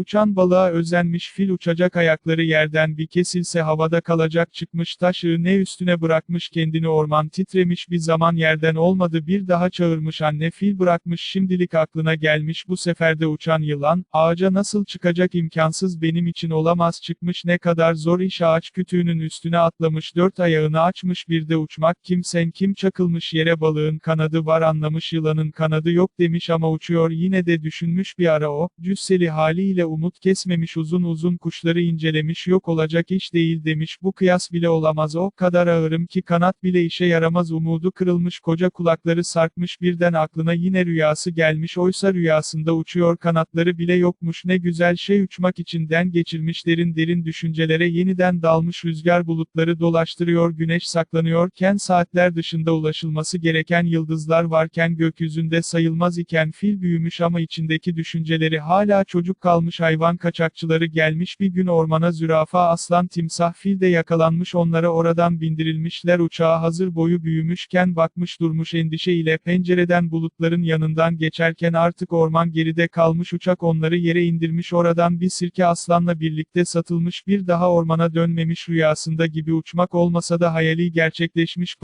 Uçan balığa özenmiş fil uçacak ayakları yerden bir kesilse havada kalacak çıkmış taş ne üstüne bırakmış kendini orman titremiş bir zaman yerden olmadı bir daha çağırmış anne fil bırakmış şimdilik aklına gelmiş bu seferde uçan yılan, ağaca nasıl çıkacak imkansız benim için olamaz çıkmış ne kadar zor iş ağaç kütüğünün üstüne atlamış dört ayağını açmış bir de uçmak kimsen kim çakılmış yere balığın kanadı var anlamış yılanın kanadı yok demiş ama uçuyor yine de düşünmüş bir ara o, cüsseli haliyle umut kesmemiş uzun uzun kuşları incelemiş yok olacak iş değil demiş. Bu kıyas bile olamaz. O kadar ağırım ki kanat bile işe yaramaz. Umudu kırılmış koca kulakları sarkmış birden aklına yine rüyası gelmiş. Oysa rüyasında uçuyor kanatları bile yokmuş. Ne güzel şey uçmak içinden geçirmiş. Derin derin düşüncelere yeniden dalmış. Rüzgar bulutları dolaştırıyor güneş saklanıyorken saatler dışında ulaşılması gereken yıldızlar varken gökyüzünde sayılmaz iken fil büyümüş ama içindeki düşünceleri hala çocuk kalmış hayvan kaçakçıları gelmiş bir gün ormana zürafa aslan timsah fil de yakalanmış onlara oradan bindirilmişler uçağa hazır boyu büyümüşken bakmış durmuş endişe ile pencereden bulutların yanından geçerken artık orman geride kalmış uçak onları yere indirmiş oradan bir sirke aslanla birlikte satılmış bir daha ormana dönmemiş rüyasında gibi uçmak olmasa da hayali gerçekleşmiş